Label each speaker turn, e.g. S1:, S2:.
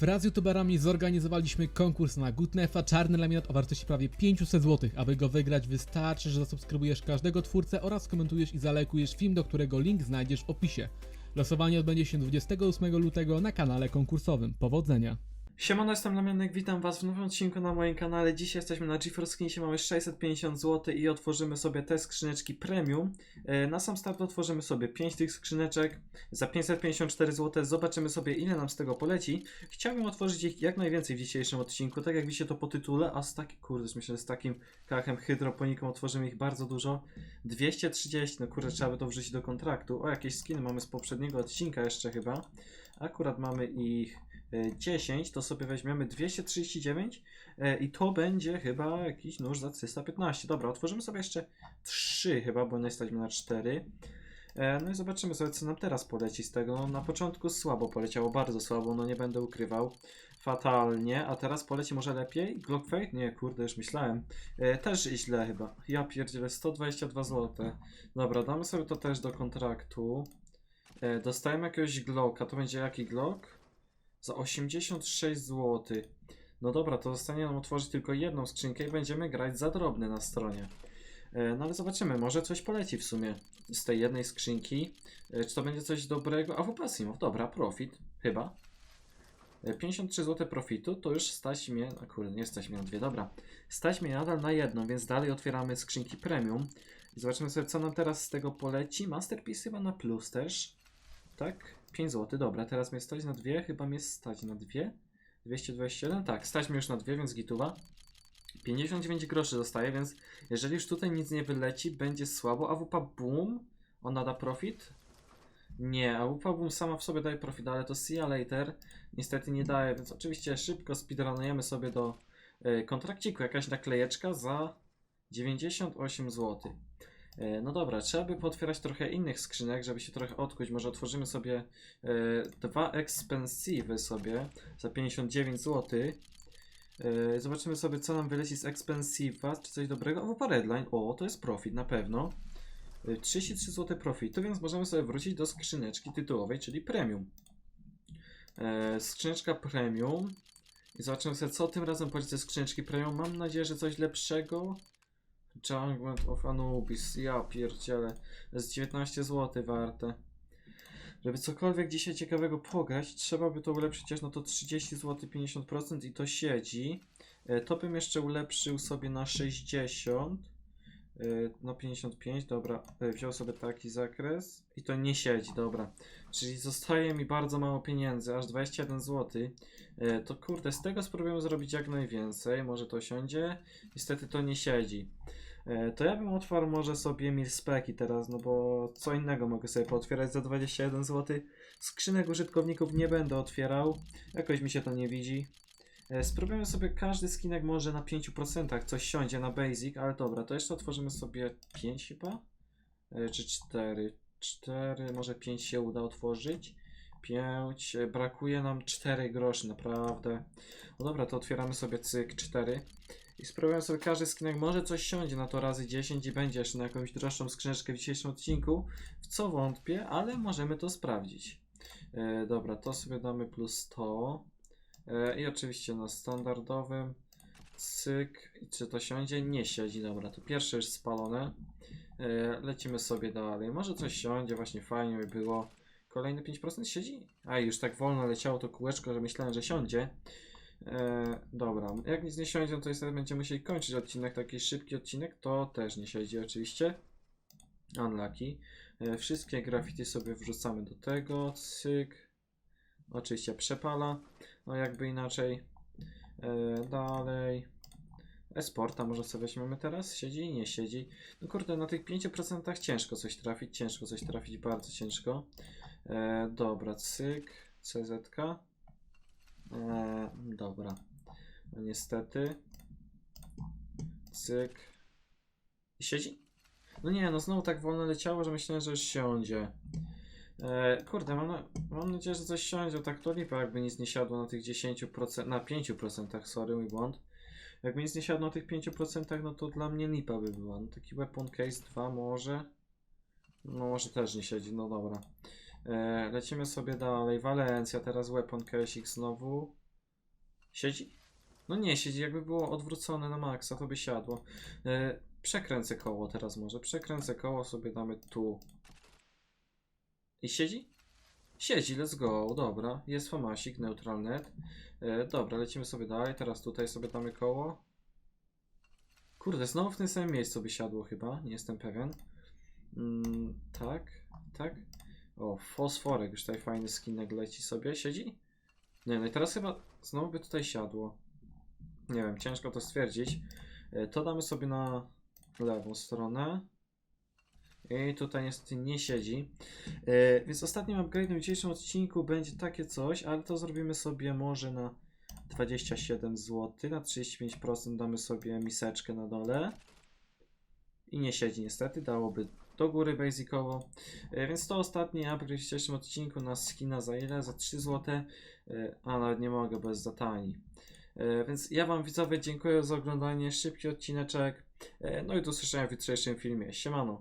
S1: Wraz z youtuberami zorganizowaliśmy konkurs na Gutnefa Czarny Laminat o wartości prawie 500 zł. Aby go wygrać wystarczy, że zasubskrybujesz każdego twórcę oraz komentujesz i zalajkujesz film, do którego link znajdziesz w opisie. Losowanie odbędzie się 28 lutego na kanale konkursowym. Powodzenia!
S2: Siemano, jestem Lamianek, witam was w nowym odcinku na moim kanale. Dzisiaj jesteśmy na GeForce Skinsie, mamy 650 zł i otworzymy sobie te skrzyneczki premium. E, Na sam start otworzymy sobie 5 tych skrzyneczek za 554 zł. Zobaczymy sobie ile nam z tego poleci. Chciałbym otworzyć ich jak najwięcej w dzisiejszym odcinku, tak jak widzicie to po tytule, a z takim, kurde, myślę, z takim kachem hydroponiką otworzymy ich bardzo dużo. 230, no kurde, trzeba by to wrzucić do kontraktu. O, jakieś skiny mamy z poprzedniego odcinka jeszcze chyba. Akurat mamy ich 10, to sobie weźmiemy 239 e, i to będzie chyba jakiś nóż za 315. Dobra, otworzymy sobie jeszcze 3 chyba, bo nie jesteśmy na 4. E, No i zobaczymy sobie, co nam teraz poleci z tego. Na początku słabo poleciało, bardzo słabo, no nie będę ukrywał. Fatalnie, a teraz poleci może lepiej? Glock Fate? Nie, kurde, już myślałem. E, też źle chyba. Ja pierdzielę, 122 zł. Dobra, damy sobie to też do kontraktu. E, dostajemy jakiegoś Glocka, to będzie jaki Glock? Za 86 zł. No dobra, to zostanie nam otworzyć tylko jedną skrzynkę i będziemy grać za drobne na stronie. E, No ale zobaczymy, może coś poleci w sumie z tej jednej skrzynki. E, Czy to będzie coś dobrego? A w Asimow, dobra, profit, chyba. E, 53 zł profitu, to już stać mnie, a nie stać mnie na dwie, dobra. Stać mnie nadal na jedną, więc dalej otwieramy skrzynki premium. I zobaczymy sobie, co nam teraz z tego poleci. Masterpiece chyba na plus też. Tak? 5 zł, dobra, teraz mnie stać na dwie, chyba mnie stać na dwie. 221, tak, stać mnie już na dwie, więc gituwa. 59 groszy zostaje, więc jeżeli już tutaj nic nie wyleci, będzie słabo. AWP Boom, ona da profit? Nie, AWP Boom sama w sobie daje profit, ale to See You Later niestety nie daje, więc oczywiście szybko speedrunujemy sobie do y, kontrakciku. Jakaś naklejeczka za 98 zł. E, No dobra, trzeba by pootwierać trochę innych skrzynek, żeby się trochę odkuć. Może otworzymy sobie e, dwa expensive sobie za 59 zł. E, zobaczymy sobie, co nam wyleci z expensive'a, czy coś dobrego. O, o, to jest profit na pewno. E, 33 zł profitu, więc możemy sobie wrócić do skrzyneczki tytułowej, czyli premium. E, skrzyneczka premium. I zobaczymy sobie, co tym razem chodzi ze skrzyneczki premium. Mam nadzieję, że coś lepszego. Junglement of Anubis, ja pierdzielę, jest 19 zł warte. Żeby cokolwiek dzisiaj ciekawego pograć, trzeba by to ulepszyć aż no to 30 zł 50% i to siedzi. E, To bym jeszcze ulepszył sobie na 60. e, Na 55, dobra. E, Wziął sobie taki zakres i to nie siedzi, dobra. Czyli zostaje mi bardzo mało pieniędzy, aż 21 zł. E, To kurde, z tego spróbujemy zrobić jak najwięcej. Może to siądzie. Niestety to nie siedzi. To ja bym otwarł może sobie Milspeki teraz, no bo co innego mogę sobie pootwierać za 21 zł. Skrzynek użytkowników nie będę otwierał, jakoś mi się to nie widzi. E, Spróbujemy sobie każdy skinek może na 5% coś siądzie na basic, ale dobra, to jeszcze otworzymy sobie 5 chyba? E, Czy 4? 4, może 5 się uda otworzyć. 5, brakuje nam 4 groszy, naprawdę. No dobra, to otwieramy sobie cyk 4. I spróbuję sobie każdy skinek, może coś siądzie na to razy 10 i będzie jeszcze na jakąś droższą skrzyneczkę w dzisiejszym odcinku, w co wątpię, ale możemy to sprawdzić. E, dobra, to sobie damy plus 100 e, i oczywiście na standardowym cyk, czy to siądzie? Nie siedzi, dobra, to pierwsze już spalone. E, lecimy sobie dalej, może coś siądzie, właśnie fajnie by było. Kolejne 5% siedzi? A już tak wolno leciało to kółeczko, że myślałem, że siądzie. E, dobra, jak nic nie siądzie, to niestety będziemy musieli kończyć odcinek, taki szybki odcinek, to też nie siedzi oczywiście. Unlucky. E, wszystkie graffiti sobie wrzucamy do tego, cyk. Oczywiście przepala, no jakby inaczej. E, dalej. Esporta może sobie weźmiemy teraz? Siedzi? Nie siedzi. No kurde, na tych 5% ciężko coś trafić, ciężko coś trafić, bardzo ciężko. E, dobra, cyk, CZ. E, dobra. No niestety. Cyk. Siedzi? No nie, no znowu tak wolno leciało, że myślałem, że już siądzie. E, kurde, mam, mam nadzieję, że coś siądzie. Tak to lipa, jakby nic nie siadło na tych 10%, na 5%, sorry, mój błąd. Jakby nic nie siadło na tych 5%, no to dla mnie lipa by była. No taki weapon case 2 może. No może też nie siedzi, no dobra. E, lecimy sobie dalej. Walencja, teraz weapon case znowu. Siedzi? No nie, siedzi, jakby było odwrócone na maksa, to by siadło. E, przekręcę koło teraz może, przekręcę koło, sobie damy tu. I siedzi? Siedzi, let's go, dobra, jest famasik, neutral net. E, dobra, lecimy sobie dalej, teraz tutaj sobie damy koło. Kurde, znowu w tym samym miejscu by siadło chyba, nie jestem pewien. Mm, tak, tak. O, fosforek, już tutaj fajny skinek leci sobie, siedzi? Nie, no i teraz chyba znowu by tutaj siadło. Nie wiem, ciężko to stwierdzić. E, To damy sobie na lewą stronę. I tutaj niestety nie siedzi. E, Więc ostatnim upgrade'em w dzisiejszym odcinku będzie takie coś, ale to zrobimy sobie może na 27 zł. Na 35% damy sobie miseczkę na dole. I nie siedzi niestety, dałoby do góry basicowo. E, Więc to ostatni upgrade w dzisiejszym odcinku na skina za ile? Za 3 zł. E, A nawet nie mogę, jest za tani. Więc ja Wam widzowie dziękuję za oglądanie, szybki odcineczek. No i do usłyszenia w jutrzejszym filmie. Siemano.